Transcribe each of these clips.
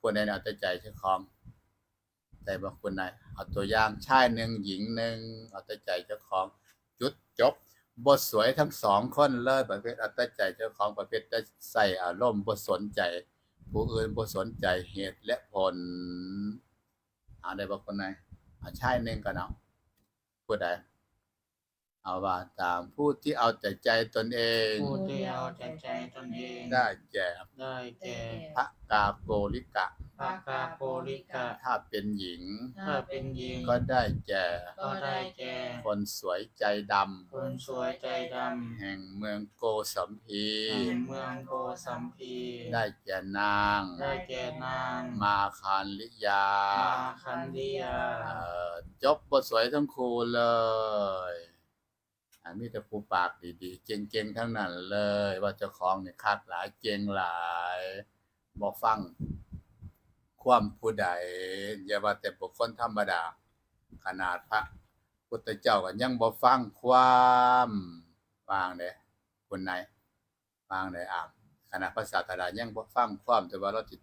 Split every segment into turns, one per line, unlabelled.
พวกนั้นเอาแต่ใจเจ้าของ แต่บางคนไหนเอาตัวอย่างชายหนึ่งหญิงหนึ่งเอาแต่ใจเจ้าของจุดจบบทสวยทั้งสองคนเลยประเภทเอาแต่ใจเจ้าของประเภทได้ใส่อารมณ์บทสนใจ ผู้อื่นบทสนใจเหตุและผลเอาได้บางคนไหนเอาชายหนึ่งกันเอาผู้ใด เอาว่าตามผู้ที่เอาแต่ใจตนเอง
ผู้ที่เอาแต่ใจตนเอง
ได้แก่
ได้แก่
พระกาโกริกะ
ภาคาโปริกะ
ถ้าเป็นหญิง
ถ้าเป็นหญิง
ก็ได้แก่
ก็ได้แก่
คนสวยใจด
คนสวยใจดำ
แห่งเมืองโกสัมพีำ
แห่งเมืองโกสัมพี
ได้แก่นาง
ได้แก่นาง
มาคานลิยา
มาคันดิยา
เอ่อจบบทสวยทั้งครูเลย อันนี้แต่ครูปากดีๆ เก่งๆทั้งนั้นเลย ว่าเจ้าของเนี่ยคักหลายเก่งหลายบอกฟัง ความผู้ใดอย่าว่าแต่บุคคลธรรมดา ขนาดพระพุทธเจ้าก็ยังบ่ฟังความวางเด้คนไหนวางได้อ่านขนาดภาษาตดายังบ่ฟังความแต่ว่าเราจิต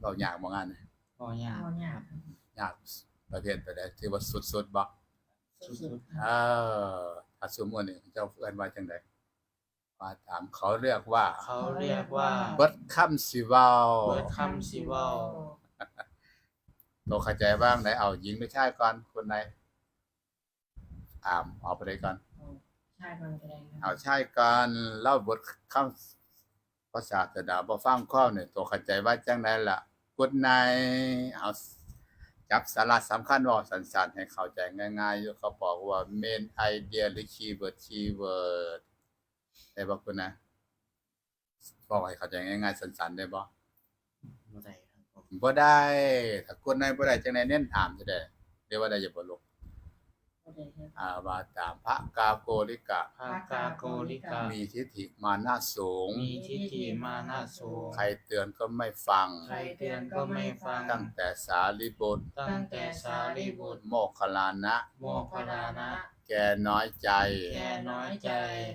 เราอยากบ่งานเนี่ย
พอยาก
เอาเนี่ย
ยากประเภทไปได้ที่ว่าสุดๆบ่
สุด
เออ ถ้าสมมุตินี่เจ้าเอิ้นว่าจังไดว่าถามเขาเรียกว่า
ๆเขาเรียกว่า
เบิดคำสิเว้า
เบิดคำสิเว้า
ตัวเข้าใจบ้างไหนเอาหญิงหรือชายก่อนคนไหนอ่ามเอาไปเลยก่อน
ใช่มันก็ได้ครั
เอา
บ
ใช่กันเล่าบทคำภาษาสดาบ่ฟังข้อเนี่ยตัวเข้าใจว่าจังไดล่ะกุดในเอา จับสาระสำคัญว่าสั้นๆให้เข้าใจง่ายๆอยู่เขาบอกว่า main idea หรือ keyword keyword ได้บ่คุณนะบอกให้เข้าใจง่ายๆสั้นๆได้บ่
บ่ได้ครับผม
บ่ได้ถ้าคนในบ่ได้จังไดเน้นถามจะได้เรียกว่าได้อย่าบ่ลง
ก็ได้ครับ
อาว่าตามพระกาโกริกะ
ภาคาโกริกะ
มีทิฏฐิมานะสูง
มีทิฏฐิมานะสูง
ใครเตือนก็ไม่ฟัง
ใครเตือนก็ไม่ฟัง
ตั้งแต่สารีบุตร
ตั้งแต่สารีบุตร
โมคคัลลานะ
โมคคัลลานะ
แกน้อยใจ
แกน้อยใจ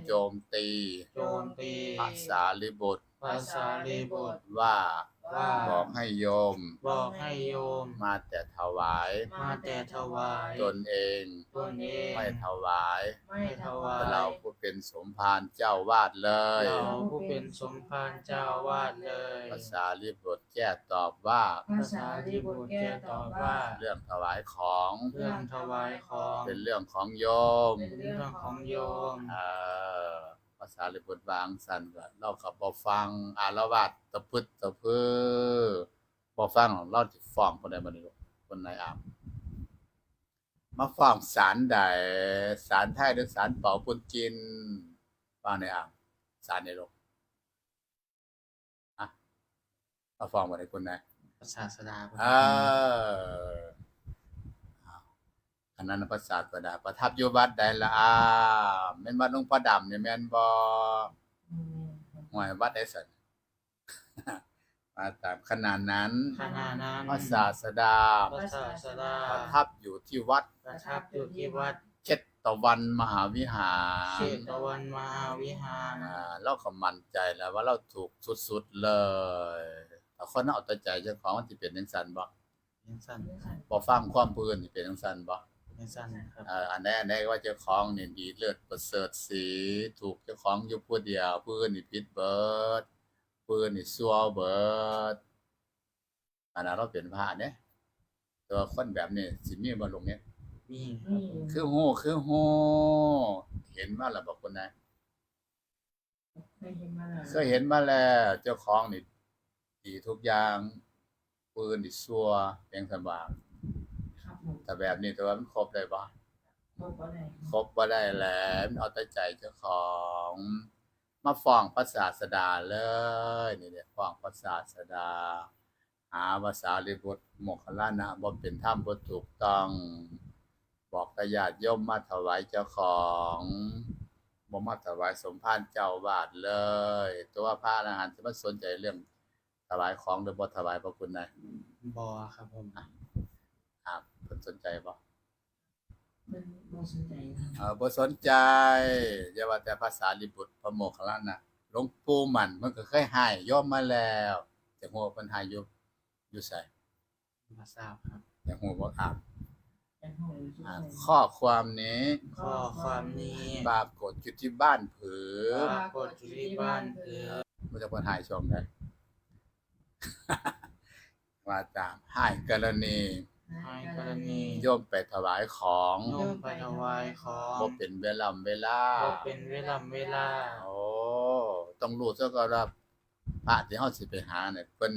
โจมตี
โจมตี
พระสารีบุตร
ภาษาลีบุตร
ว่า
ว่า
บอกให้โยม
บอกให้โยม
มาแต่ถวาย
มาแต่ถวาย
ตนเอง
ตนเอง
ไม่ถวาย
ไม่ถวาย
เราผู้เป็นสมภารเจ้าวาดเลย
เราผู้เป็นสมภารเจ้าวาดเลย
ภาษารีบุตรแก้ตอบว่า
ภาษาที่บุตรแก้ตอบว่า
เรื่องถวายของ
เรื่องถวายของ
เป็นเรื่องของโยม
เป็น
เรื่องของโยม
เอ่อภาษาลิบุตรวางสันก็เราก็บ่ฟังอารวาสตะพึดตะพือบ่ฟังเราสิฟ้องคนใดบ่ได้ลูกคนไหนอามมาฟ้องศาลใดศาลไทยหรือศาลเป่าปุนจินฟ้องในอามศาลในโลกอะมาฟ้องบ่ได้คนไหน
ภาษาสดา
เออ อันนั้นภาษาประดาประทับอยู่วัดใดละอ่าแม่นวัดหลวงพ่อดำเนี่ยแม่นบ่
อืมครับ
หวยวัดไดสันมาตามขนาดนั้น
ขณะนั้น
พระศาสดา
พระศาสดา
ประทับอยู่ที่วัด
ประทับอยู่ที่วัด
เชตตะวันมหาวิหาร
เชตวันมหาวิหาร
อ่าเราก็มั่นใจแล้วว่าเราถูกสุดๆเลยแต่คนเอาแต่ใจเจ้าของมันสิเป็นจังซั่นบ่
ยังสั้น
บ่ฟังความผู้อื่นสิเป็นจังซั่นบ่
ยังสั้นครับ
อ่าอันนี้อันนี้ว่าเจ้าของนี่ดีเลิศประเสริฐสีถูกเจ้าของอยู่ผู้เดียวผู้อื่นนี่ผิดเบิดผู้อื่นนี่ซัวเบิดอันนั้นเราเป็นพระเนี่ยตัวคนแบบนี้สิมีบ่ลงเนี่ย
มีค
นี่
รับ
คือฮู้คือฮู้เห็นมาแล้วบอกคนไหน
เคยเห็นมาแล้ว
เคยเห็นมาแล้ว เจ้าของนี่ดีทุกอย่างผู้อื่นนี่ซัวเพียงสบาย
ครับผม
แต่แบบนี้ตัวมันครบได้บ่
ครบอะไร
ครบบ่ได้แล้วมันเอาแต่ใจเจ้าของมาฟ้องพระศาสดาเลยนี่เนี่ยฟ้องพระศาสดา หาภาษาลิบุตรโมคคัลลานะบ่เป็นธรรมบ่ถูกต้อง บอกกระญาติโยมมาถวายเจ้าของบ่มาถวายสมภารเจ้าวาดเลย ตัวพระอรหันต์สิมาสนใจเรื่องถวายของหรือบ่ถวายพระคุณนาย
บอครับผม
ครับเพิ่ นสนใจบ่
มันบ่สนใจครับ
เออบ่สนใจอย่าว่าแต่ภาษาลิบุตรพระโมคคัลลานะหลวงปู่มันมันก็เคยให้โยมมาแล้วแต่หัวเพิ่นให้อยู่อยู่อยู่ใส่
มาทราบครับ
อย่างหูบ่อาบ
ยังห้องอยู่ที่
อ่า
ไหน
ข้อความนี้
ข้อความนี้
ปรากฏอยู่ที่บ้านผือ
ปรากฏอยู่ที่บ้านเพือ
มันจะคนหายช่องได้ว่าตามหายกรณี
ให้กรณี
โยมไปถวายของ
โยมไปถวายของ
บ่เป็นเวลาเวลา
บ่เป็นเวลาเวลา
โอ้ต้องรู้ซะก่อนว่าพระที่เฮาสิไปหาเนี่ยเพิ่น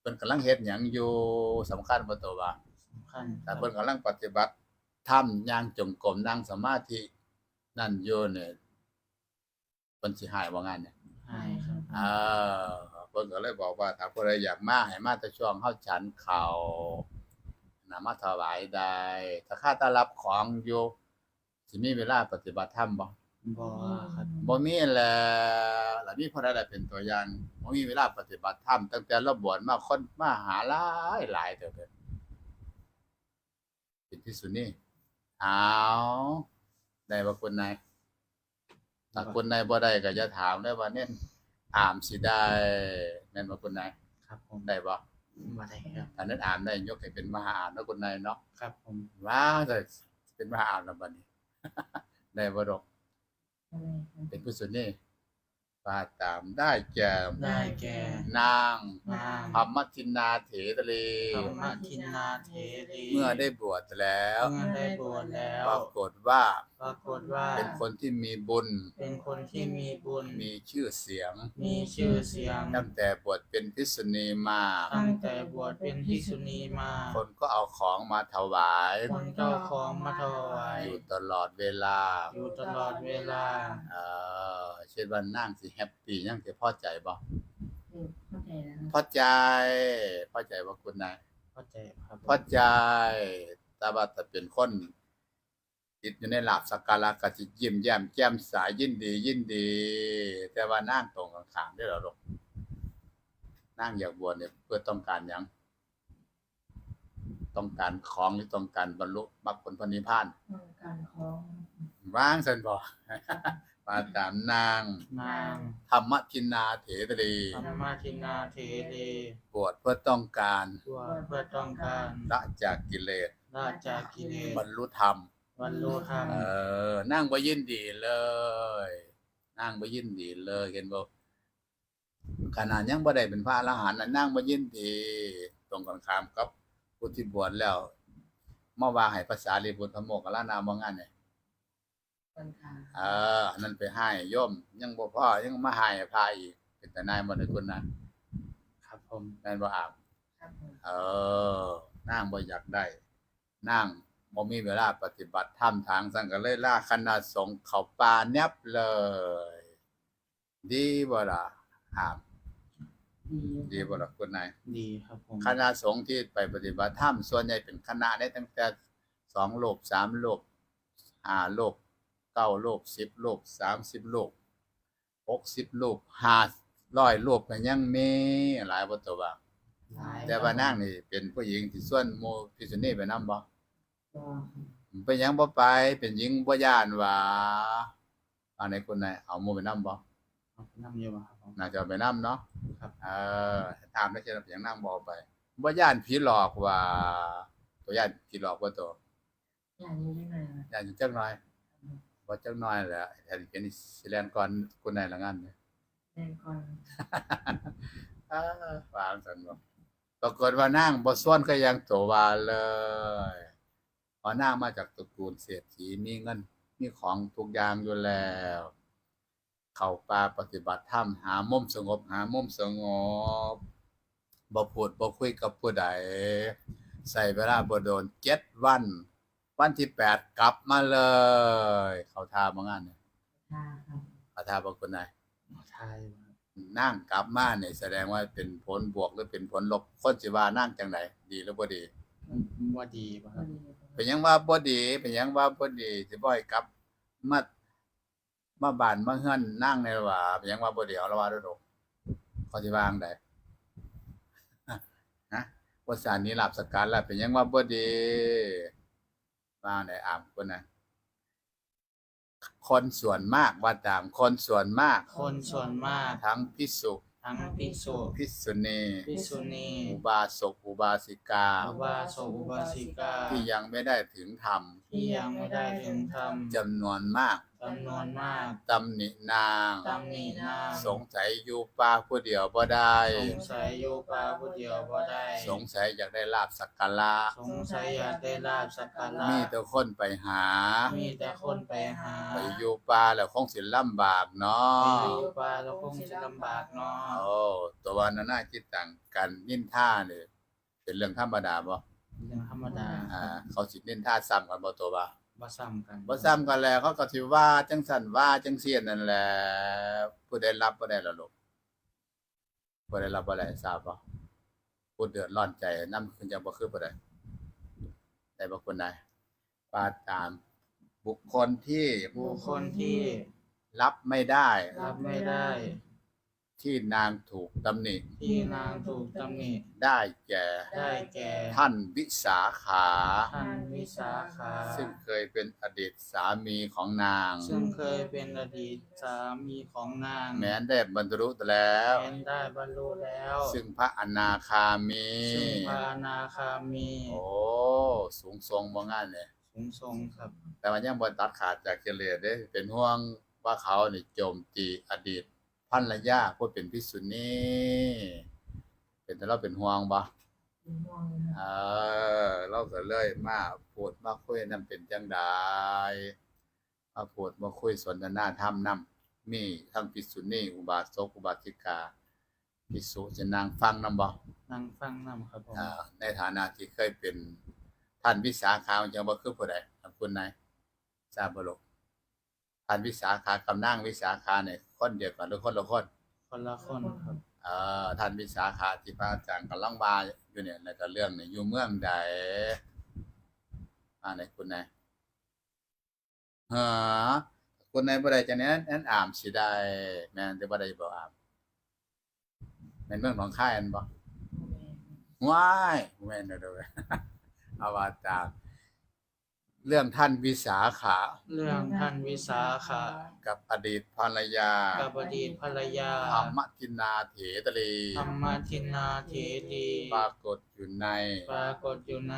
เพิ่นกำลังเฮ็ดหยังอยู่สำคัญบ่ตัวว่า
สำคัญค
แต่
รับ
เพิ่นกำลังปฏิบัติธรรมย่างจงกรมนั่งสมาธินั่นอยู่เนี่ยเพิ่นสิหายบ่งานเนี่ย
ให้ครับ
เออเพิ่นก็เลยบอกว่าถ้าผู้ใดอยากมาให้มาแต่ช่วงเฮาฉันข้าว นามาถวายได้ถ้าค่าต้อนรับของอยู่สิมีเวลาปฏิบัติธรรมบ่
บ่ครับ
บ่มีแหล้วแล้วมีผู้ใดได้เป็นตัวอย่างบ่มีเวลาปฏิบัติธรรมตั้งแต่เราบวชมาคนมาหาหลายหลายเด้อเด้อเป็นที่สุดนี่เอาได้บ่คุณนายถ้าคุณนายบ่ได้ก็อย่าถามได้ว่าเน้นอามสิได้แม่นบ่คุณนาย
ครับผม
ได้บ่
บ่ได้ครับ
อันนั้นอามได้ยกให้เป็นมหาอามเนาะคุณนายเนาะ
ครับผม
ว้าวแต่เป็นมหาอามแล้วบัดนี้ ได้บ่ดอก
อะไรครับ
เป็นผู้สุดนี่ปาตามได้แก่
ได้แก่
นาง
นาง
ธรรมทินนาเถตรี
ธรรมทินนาเทรี
เมื่อได้บวชแล้ว
เมื่อได้บวชแล้ว
ปรากฏว่า
ป รากฏว่า
เป็นคนที่มีบุญ
เป็นคนที่มีบุญ
มีชื่อเสียง
มีชื่อเสียง
ตั้งแต่บวชเป็นพิษุณีมา
ตั้งแต่บวชเป็นภิกษุณีมา
คนก็เอาของมาถวาย
คนเจ้าของมาถวาย
อยู่ตลอดเวลา
อยู่ตลอดเวลา
เออเช่นว่านั่งสิแฮปปี้ยังจะพอใจบ่
เออเข้าใจแล้ว
พอใจพอใจว่าคุณนาย
เข้าใจครับ
พอใจแต่ว่าถ้าเป็นคน ติดอยู่ในหลับสักการะก็สิยิ้มแย้มแจ่มใสยินดี ยินดี แต่ว่านั่งตรงข้างๆได้อเหรอลูกนั่งอยากบวชเนี่ยเพื่อต้องการหยังต้องการของหรือต้องการบรรลุมรรคผลพระนิพพาน
ต้องการของ
ว่างสันบ่มาตามนาง
นาง
ธรรมทินนาเถตรี
ธรรมทินนาเทรี
บวชเพื่อต้องการ
บวชเพื่อต้องการ
ละจากกิเลส
ราชจากกิเลส
บรรลุธรรม
บรรลุธรรม
เออ นั่งบ่ยินดีเลย นั่งบ่ยินดีเลยเห็นบ่ขนาดยังบ่ได้เป็นพระอรหันต์น่ะนั่งบ่ยินดีตรงกันข้ามกับผู้ที่บวชแล้วมาว่าให้ภาษาลีบุตรธรรมโมกขลานาบ่งานเนี่ย
คนทาง
เอออันนั้นไปให้โยมยังบ่พอยังมาให้พระอีกเป็นแต่นายบ่ได้คุณนะครับ
ผม
แม่นบ่อาบ
ครับผม
เออนั่งบ่อยากได้ นั่ง บ่มีเวลาปฏิบัติธรรมทางสังก็เลยลาคณะสงฆ์เข้าป่าแนบเลย ดีบ่ล่ะครับ
ดี
ดีบ่ล่ะคุณนาย
ดีครับผม
คณะสงฆ์ที่ไปปฏิบัติธรรมส่วนใหญ่เป็นคณะได้ตั้งแต่สองโลกสามโลกห้าโลกเก้าโลกสิบโลกสามสิบโลกหกสิบโลกห้าร้อยโลกก็ยังมีหลายบ่ตัวว่า
หลาย
แต่ว่านั่งนี่เป็นผู้หญิงที่ส่วนโมพิษณีไปนำบ่
ก็
เป็นหยังบ่ไป เป็นหญิงบ่ย่านว่าอันไหนคนไหนเอาหมู่ไปนำบ่
เอาไปนำอยู่บ่ครับผม
น่าจะเอาไปนำเนาะ
ครับ
เออถามได้ใช่เป็นหยังนางบ่เอาไปบ่ย่านผีหลอกว่าตัวย่านผีหลอกบ่ตัว
อย่างนี้ได้ไงล่ะ
ย่านอยู่จักหน่อยบ่จักหน่อยแหละแทนเป็นสิแลนก่อนคนไหนละงั้นเนี่ย
แรงก่อน
เออว่าจังซั่นบ่ปรากฏว่านางบ่ส่วนก็ยังตัวว่าเลย เพราะนางมาจากตระกูลเศรษฐีมีเงิน มีของทุกอย่างอยู่แล้ว เข้าป่าปฏิบัติธรรมหามุมสงบหามุมสงบบ่พูดบ่คุยกับผู้ใด ใส่เวลาบ่โดนเจ็ดวัน วันที่แปดกลับมาเลย เขาทาบ่งานเนี่ย
ท่าครับ
เขาทาบ่คนใด
ใช่ครับ
นั่งกลับมาเนี่ยแสดงว่าเป็นผลบวกหรือเป็นผลลบคนสิว่านั่งจังไดดีหรือบ่ดี
มันว่าดีบ่ค
ก็
รับ
ดี
เป็นหยังว่าบ่ดีเป็นหยังว่าบ่ดีสิบ่ให้กลับมามาบ้านมาเฮือนนั่งในว่าเป็นหยังว่าบ่ดีเอาละว่าเด้อดอกเขาสิว่าจั่งใดฮะว่าสารนี้หลับสกการแล้วเป็นหยังว่าบ่ดีว่าได้อ่านคนน่ะคนส่วนมากว่าตามคนส่วนมาก
คนส่วนมาก
ทั้งพิสุ
ทั้งภิกษุ
ภิกษุณี
ภิกษุณี
อุบาสกอุบาสิกา
อุบาสกอุบาสิกา
ที่ยังไม่ได้ถึงธรรม
ที่ยังไม่ได้ถึงธรรม
จำนวนมาก
จำนวนมาก
ตำหนินาง
ตำหนินาง
สงสัยอยู่ป่าผู้เดียวบ่ได้
สงสัยอยู่ป่าผู้เดียวบ่ได้
สงสัยอยากได้ลาบสักการะ
สงสัยอยากได้ลาบสักการะ
มีแต่คนไปหา
มีแต่คนไปหา
ไปอยู่ป่าแล้วคงสิลำบากเนา
ไปะอยู่ป่าแล้วคงจะลำบากเนาะ
โอ้ตัววันนั้นน่าคิดต่างกันนินท่าเนี่ยเป็นเรื่องธรรมดาบ่
เรื่องธรรมดา
อ่า เขาสินินท่าซ้ำกันบ่ตัวบ่
บ่ซ้ำกัน
บ่ซ้ำกันแล้วเขาก็สิว่าจังสั่นว่าจังเสียนนั่นแหละผู้ใดรับบ่ได้ละลูกผู้ใดรับบ่ได้ทราบบ่ผู้เดือดร้อนใจนำขึ้นจังบ่คือผู้ใดได้บ่คนใดปาตามบุคคลที่
บุคคลที่
รับไม่ได้
รับไม่ได้
ที่นางถูกตำหนิ
ที่นางถูกตำหนิ
ได้แก่
ได้แก่
ท่านวิสาขา
ท่านวิสาขา
ซึ่งเคยเป็นอดีตสามีของนาง
ซึ่งเคยเป็นอดีตสามีของนาง
แม้นได้บรรลุแล้ว
แม้นได้บรรลุแล้ว
ซึ่งพระอนาคามี
ซึ่งพระอนาคามี
โอ้ สูงทรงบ่งานเลย
สูงทรงครับ
แต่ว่ายังบ่ตัดขาดจากกิเลสเด้เป็นห่วงว่าเขานี่โจมตีอดีต ภรรยาผู้เป็นภิกษุณีเป็นแต่เราเป็นห่วงบ่
เป็นห่วงเลย
เอ
ค่ะ
อเราก็เลยมาพูดมาคุยนํเป็นจังไดมาพูดมาคุยสนทนาธรรมนํมีทั้งภิกษุณีอุบาสกอุบาสิกาภิกษุจะนั่งฟังนํบ่
นั่งฟังนำครับผม
อ่าในฐานะที่เคยเป็นท่านวิสาขาจังบ่คือผู้ใดท่านคุณนายทราบบ่ลูกท่านวิสาขากำนางวิสาขาเนี่ย คนเดียวกันหรือคนละคน
คนละคนครับ
เอ่อท่านวิสาขาที่พระอาจารย์กำลังว่าอยู่เนี่ยแล้วก็เรื่องเนี่ยอยู่เมืองใดอ่าไหนคุณนายฮะคุณนายบ่ได้จังนั้นอันอ่ามสิได้แม่นแต่บ่ได้บ่อ่ามแม่นเมืองหนองคายอันบ่ว้ายแม่นเด้อเว้ยเอาว่าตาม เรื่องท่านวิสาขา
เรื่องท่านวิสาขา
กับอดีตภรรยา
กับอดีตภรรยา
ธรรมทินาเถตรี
ธรรมทินนาเทรี
ปรากฏอยู่ใน
ปรากฏอยู่ใน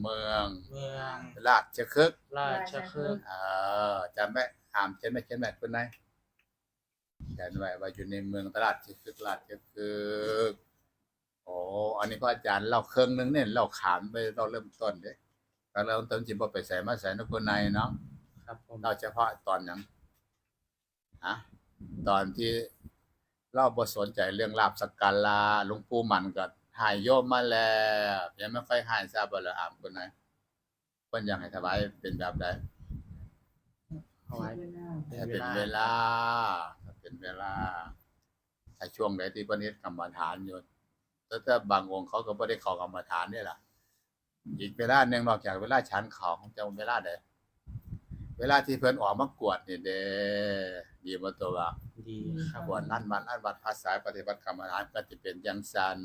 เมือง
เมือง
ราชคฤห์
ราชคฤห์
เออจำไว้อ่านเขียนไว้เขียนไว้คุณนายเขียนไว้ว่าอยู่ในเมืองราชคฤห์ราชคฤห์โอ้อันนี้พระอาจารย์เล่าเครื่องนึงเนี่ยเล่าขามไปเราเริ่มต้นเด้แล้วเราเติมจิมบ่ไปใส่มาใส่นะคุณนายเนาะ
ครับผม
เราเฉพาะตอนนั้นฮะตอนที่เราบ่สนใจเรื่องลาบสักการะหลวงปู่มันก็หายโยมมาแล้วยังไม่ค่อยหายทราบบ่ละอามคนไหนเพิ่นอยากให้ถวายเป็นแบบใด
เอาไว้
ถ้าเป็นเวลาถ้าเป็นเวลาถ้าช่วงใดที่เพิ่นเฮ็ดกรรมฐานอยู่แต่ถ้าบางองค์เขาก็บ่ได้เข้ากรรมฐานนี่ล่ะ อีกเวลาหนึงนอกจากเวลาฉันข้าวของเจ้าเวลาใดเวลาที่เพิ่นออกมากวดนี่เด้ดีบ่ตัวว่า
ดีครับ
บวชนั่นมันอันวัดภาษาปฏิบัติกรรมฐานก็จะเป็นจังซัน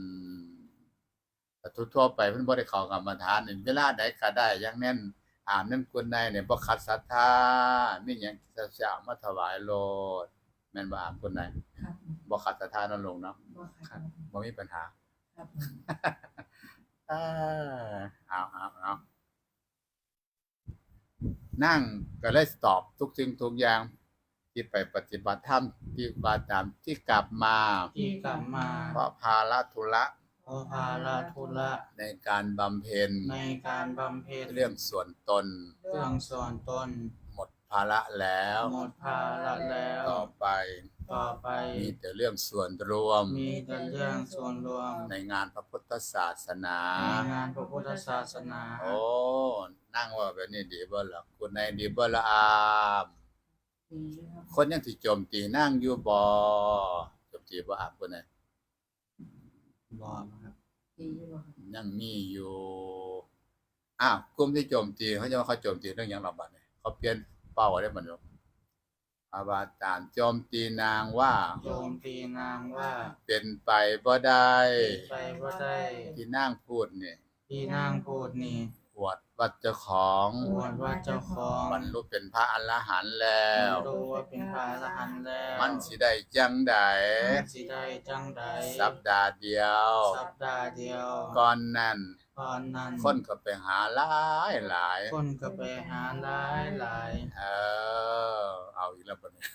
แต่ทั่วๆไปเพิ่นบ่ได้เข้ากรรมฐานนี่เวลาใดก็ได้อย่างแน่นอามนั้นกุนในเนี่ยบ่ขัดศรัทธามีหยังจะจะเอามาถวายโลดแม่นบ่อามกุนใน
ครับ
บ่ขัดศรัทธานั่นลงเนาะ
บ่ครับ
บ่มีปัญหา
ครับ
เออเอาเอาเอานั่งก็เลยตอบทุกสิ่งทุกอย่าง ที่ไปปฏิบัติธรรมที่บาตามที่กลับมา
ที่กลับมา
เพราะภาระธุระ
โอภาลาธุระ
ในการบำเพ็ญ
ในการบำเพ็ญ
เรื่องส่วนตน
เรื่องส่วนตน
หมด ภาระแล้ว
หมดภาระแล้ว
ต่อไป
ต่อไป
มีแต่เรื่องส่วนรวม
มีแต่เรื่องส่วนรวม
ในงานพระพุทธศาสนา
ในงานพระพุทธศาสนา
โอ้ นั่งว่าแบบนี้ดีบ่ล่ะคุณนายดีบ่ละอาม
ดีครับ
คนยังสิโจมตีนั่งอยู่บ่โจมตีบ่อามคุณนาย
บอกครับ
ดีอยู่บ่ครับ
ยังมีอยู่อ้าวกลุ่มที่โจมตีเขาจะว่าเขาโจมตีเรื่องหยังเราบัดนี้เขาเปลี่ยน เป้าได้บ่เนาะอาวาตารโจมตีนางว่า
โจมตีนางว่า
เป็นไปบ่ได้
ไปว่าได้
ที่นางพูดเนี่ย
ที่นางพูดนี่
อวดว่าเจ้าของ
อวดว่าเจ้าของ
บรรลุเป็นพระอรหันต์แล้ว
รู้ว่าเป็นพระอรหันต์แล้ว
มันสิได้จังใด
มันสิได้จังใด
สัปดาห์เดียว
สัปดาห์เดียว
ก่อนนั้น
ก่อนนั้น
คนก็ไปหาหลายหลาย
คนก็ไปหาหลายหลาย
เออเอาอีกแล้วปะเนี่ย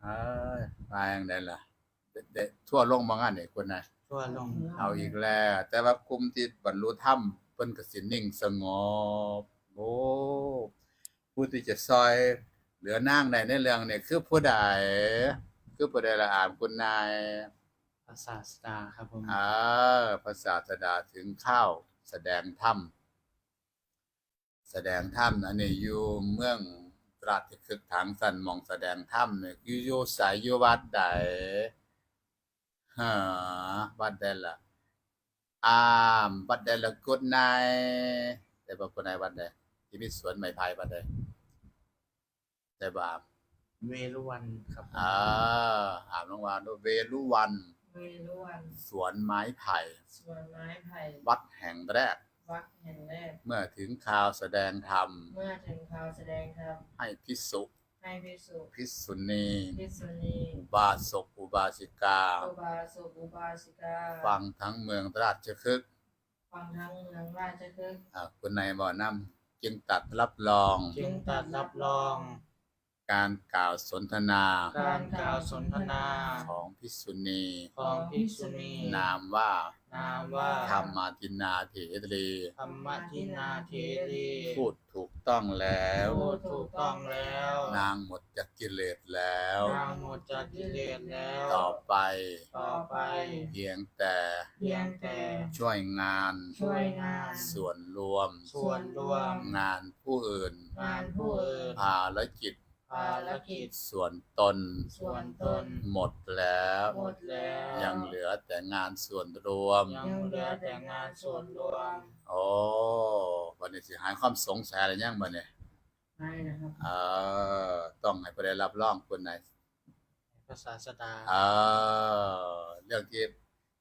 เอ้ยมาอย่างไดล่ะเด็ดๆทั่วโลกมางานเนี่ยคนน่ะ
ทั่วลง
เอาอีกแล้ว แต่ว่ากลุ่มที่บรรลุธรรมเพิ่นก็สินิ่งสงบโอ้ผู้ที่จะซอย เหลือนางได้ในเรื่องเนี่ยคือผู้ใดคือผู้ใดละอามคุณนาย
ภาษาสดาครับผม
อ่าภาษาสดาถึงข้าวแสดงธรรมแสดงธรรมอันนี้อยู่เมืองตราดที่คึกทางสันหมองแสดงธรรมเนี่ยอยู่อยู่สายอยู่วัดใดฮะวัดใดล่ะอามวัดใดละกุดนายแต่บ่กุดนายวัดใดที่มีสวนไม้พายวัดใดแต่บ่อาม
เวรุวันครับผม
อ่าอามลงวานเวลุวัน
เวรุวัน
สวนไม้ไผ่
สวนไม้ไผ่
วัดแห่งแรก
วัดแห่งแรก
เมื่อถึงข่าวแสดงธรรม
เมื่อถึงคราวแสดงธรรม
ให้พิสุ
ให้พิสุ
พิสุณี
พิสุณี
อุบาสกอุบาสิกา
อุบาสกอุบาสิกา
ฟังทั้งเมืองราชคฤห์
ฟังทั้งเมืองราชคฤห์
อ่าคุณนายบ่อนำจึงตัดรับรอง
จึงตัดรับรอง
การกล่าวสนทนา
การกล่าวสนทนา
ของพิสุณี
ของภิกษุณี
นามว่า
นามว่า
ธรรมาทินาเถรี
ธรรมทินาเทรี
พูดถูกต้องแล้ว
พูดถูกต้องแล้ว
นางหมดจากกิเลสแล้ว
นางหมดจากกิเลสแล้ว
ต่อไป
ต่อไป
เพียงแต่
เพียงแต่
ช่วยงาน
ช่วยงาน
ส่วนรวม
ส่วนรวม
งานผู้อื่น
งานผู้อื่น
ภารกิจ
ภารกิจ
ส่วนตน
ส่วนตน
หมดแล้ว
หมดแล้ว
ยังเหลือแต่งานส่วนรวม
ยังเหลือแต่งานส่วนรวม
โอ้วันนี้สิหายความสงสัยอะไรยังบ่เนี่ย
ไม่นะครับ
เออต้องให้ผู้ใดรับรองคนไหน
ภาษาสดา
เออเรื่องที่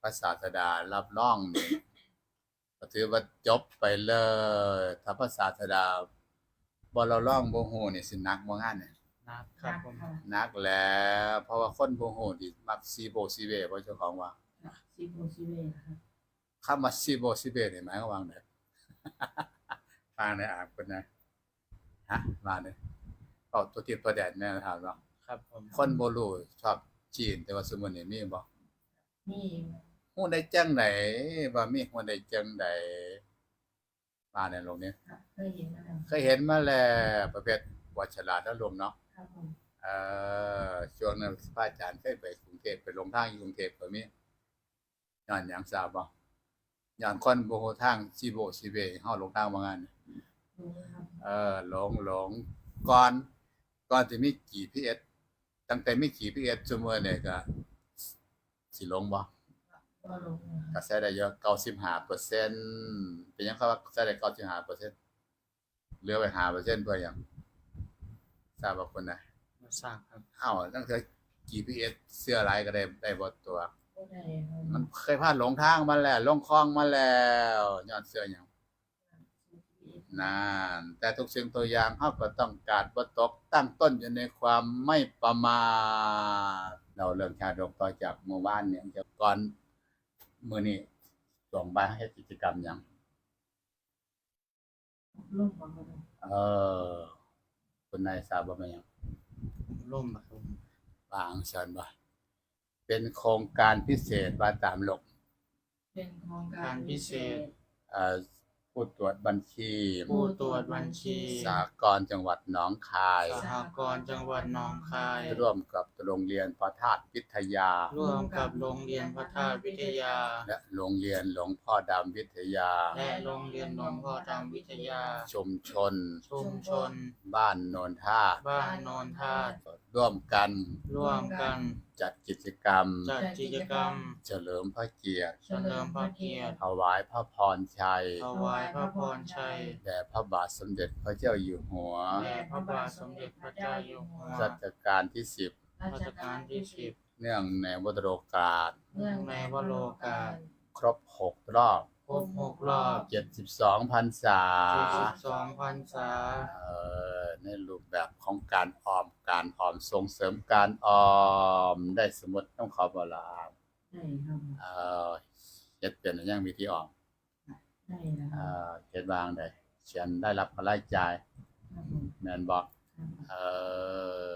ภาษาสดารับรองนี่ก็ถือว่าจบไปเลยถ้าภาษาสดาบ่เราร้องบ่ฮู้นี่สิหนักบ่งานเนี่ย
นะครับผม
ค่ะ
หนักแล้วเพราะว่าคนบ่ฮู้ที่มักซีโบซีเวบ่เจ้าของว่า
ซีโพซีเวนะครับ
คำว่าซีโบซีเวนี่หมายความว่าไงฟังในอ่านคนนะฮะมาเนี่ยเอาตัวที่ตัวแดนแน่ถามว่า
ครับผม
คนบ่รู้ชอบจีนแต่ว่าสมุนนี่มีบ่
นี่
ฮู้ได้จังไดว่ามีฮู้ได้จังไดมาในโรงนี้
ครับเคยเห็นนะครับ
เคยเห็นมาแล้วประเภทวัดฉลาดแล้วลมเนาะ
ครับผม
เอ่อช่วงนั้นพระอาจารย์เคยไปกรุงเทพไปลงทางอยู่กรุงเทพก็มีย้อนหยังทราบบ่ย้อนคนบ่ฮู้ทางซีโบซีเวเฮาลงทางว่างาน
รู้นะครับ
เออหลงหลงก่อนก่อนที่มี GPS ตั้งแต่มี GPS ซุมื้อเนี่ยก็สิหลงบ่
ก็รู้นะค
ก็
รับ
ใช้ได้เยอะ95%เป็นหยังเขาว่าใช้ได้95%เหลือไว้5%เพื่อหยัง ทราบบ่คนใด
มาสร้างครับ
เอ้าตั้งแต่ GPS เสื้อหลายก็ได้ได้บ่ตัว
ก็ได้ครับ
มันเคยพลาดหลงทางมาแล้วลงคลองมาแล้วย้อนเสื้อหยังนานแต่ทุกสิ่งตัวอย่างเฮาก็ต้องการบ่ตกตั้งต้นอยู่ในความไม่ประมาทเราเรื่องชาดกต่อจากเมื่อวานเนี่ยจะก่อนมื้อนี้ช่วงบ่ายเฮ็ดกิจกรรมหยัง
ร่วมกันครับ
เออ คุณนายทราบบ่แม่นหยัง
ร่มครับผม
บางซั่นบ่เป็นโครงการพิเศษว่าตามหลก
เป็นโครงการพิเศษ
เอ่อ ผู้ตรวจบัญชี
ผู้ตรวจบัญชี
สากลจังหวัดหนองคาย
สหกรณ์จังหวัดหนองคาย
ร่วมกับโรงเรียนพระธาตุวิทยา
ร่วมกับโรงเรียนพระธาตุวิทยา
และโรงเรียนหลวงพ่อดำวิทยา
และโรงเรียนหลวงพ่อธรรมวิทยา
ชุมชน
ชุมชน
บ้านโนนท่า
บ้านโนนธาตุ
ร่วมกัน
ร่วมกัน
จัดกิจกรรม
จัดกิจกรรม
เฉลิมพระเกียรติ
เฉลิมพระเกียรติ
ถวายพระพรชัย
ถวายพระพรชัย
แด่พระบาทสมเด็จพระเจ้าอยู่หัว
แด่พระบาทสมเด็จพระเจ้าอยู่หัว
รัชกาลที่สิบ
รัชกาลที่สิบ
เนื่องในวโรกาส
เนื่อง
ในวโรกาส
ครบหกรอบ
ครบหกรอบ
เจ็ดสิบสองพรรษา
เจ็ดสิบสองพรรษา
เอ่อในรูปแบบของการออมการออมส่งเสริมการออมได้สมมติต้องขอโบราณ
ได้ครับ
เอ่อเจ็ดเป็นยังวิธีออม
ได้นะค
เอ่
รับ
อเจ็ดวางได้เขียนได้รับรายจ่าย
ครับผม
แมนบอก
ครับ
เอ่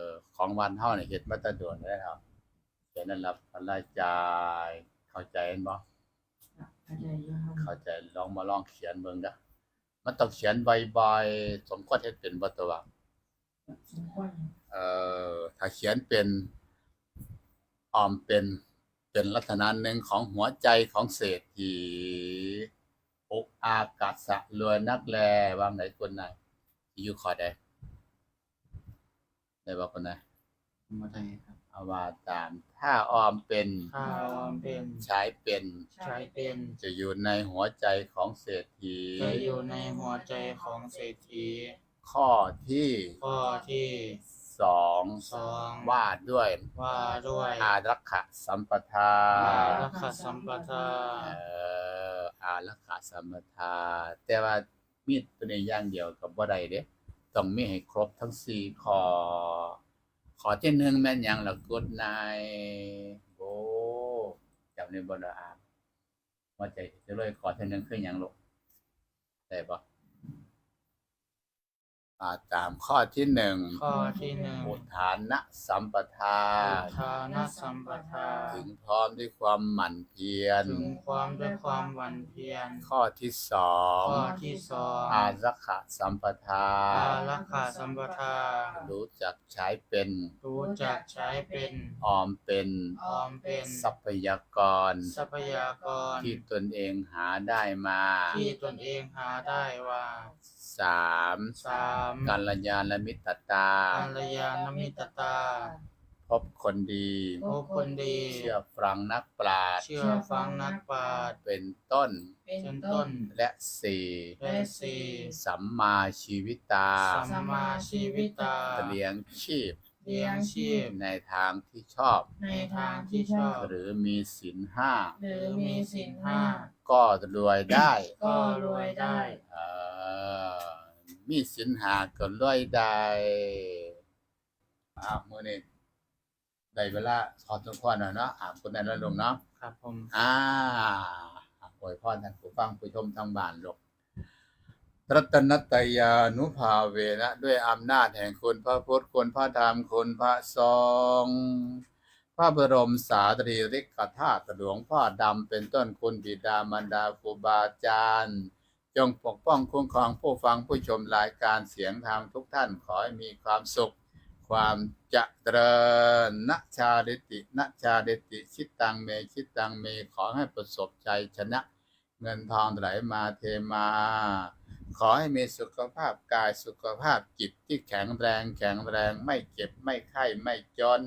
อของวันเท่านี่เฮ็ดมาแตะโดนได้ครับเขียนได้รับรายจ่ายเข้าใจเห็นบ่
เข้าใจอยู่ครับ
เข้าใจลองมาลองเขียนเบิ่งเด้อมันต้องเขียนบ่อยๆสมควรเฮ็ดเป็นบ่ตัวว่า
สมควร
เอ่อถ้าเขียนเป็นออมเป็นเป็นลักษณะหนึ่งของหัวใจของเศรษฐีอกอากาศะรวยนักแลวางไหนคนไหนอยู่ขอใดได้บอกคนไหน
มาได้ครับ
เอาว่าตาม ถ้าออมเป็น
ข้าวออมเป็น
ใช้เป็น
ใช้เป็น
จะอยู่ในหัวใจของเศรษฐี
จะอยู่ในหัวใจของเศรษฐี
ข้อที่
ข้อที่
สอง
สอง
ว่าด้วย
ว่าด้วย
อารักขะสัมปทา
อารักขสัมปทา
เอ่ออารักขาสัมปทา แต่ว่ามีดตัวนี้อย่างเดียวกับบ่ได้เด้ต้องมีให้ครบทั้งสี่ข้อ ขอที่หนึ่งแม่นยังล่ะกดนายโบจำในบนอาบว่าใจจะเลยขอที่หนึ่งคือหยังลูกได้บ่ อ่าตามข้อที่หนึ่ง
ข้อที่หนึ่ง
อุทานะสัมปทา
ทานสัมปทา
ถึงพร้อมด้วยความหมั่นเพียร
ถึงความด้วยความหวันเพียร
ข้อที่สอง
ข้อที่สอง
อารักขะสัมปทา
อารักขาสัมปทา
รู้จักใช้เป็น
รู้จักใช้เป็น
ออมเป็น
ออมเป็น
ทรัพยากร
ทรัพยากร
ที่ตนเองหาได้มา
ที่ตนเองหาได้ว่า
สาม
สาม
กัลยาณมิตรตา
กัลยาณมิตรตา
พบคนดี
พบคนดี
เชื่อฟังนักปราชญ์
เชื่อฟังนักปราชญ์
เป็นต้น
เป็น
เป็น
ต้
ต้
น
น
และสี่
และสี่
สัมมาชีวิตา
สัมมาชีวิตา
เลี้ยงชีพ
เลี้ยงชีพ
ในทางที่ชอบ
ในทางที่ชอบ
หรือมีศีลห้า
หรือมีสินห้า
ก็รวยได้
ก็รวยได้
เอ่อมีสินหาก็รวยได้อ่ามื้อนี้ได้เวลาขอทุกคนแล้วเนาะอ่าคนนั้นแล้วลงเนาะ
ครับผม
อ่าอวยพรท่านผู้ฟังผู้ชมทางบ้านลูก รัตนตยานุภาเวนะด้วยอำนาจแห่งคุณพระพุทธคุณพระธรรมคุณพระสงฆ์พระบรมสารีริกธาตุหลวงพ่อดำเป็นต้นคุณบิดามารดาครูบาอาจารย์ จงปกป้องคุ้มครองผู้ฟังผู้ชมรายการเสียงธรรมทุกท่านขอให้มีความสุข ความเจริญนะชาเดตินะชาเดติชิตตังเมชิตตังเมขอให้ประสบใจชนะ เงินทองไหลมาเทมา ขอให้มีสุขภาพกายสุขภาพจิตที่แข็งแรงแข็งแรงไม่เจ็บไม่ไข้ไม่จน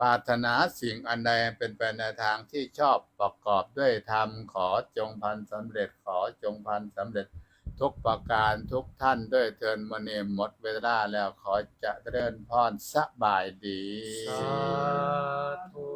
ปรารถนาสิ่งอันใดเป็นไปในทางที่ชอบประกอบด้วยธรรมขอจงพันสำเร็จขอจงพันสำเร็จทุกประการทุกท่านด้วยเทินมณีหมดเวลาแล้วขอจะเริ่ญพรสบายดี
สาธุ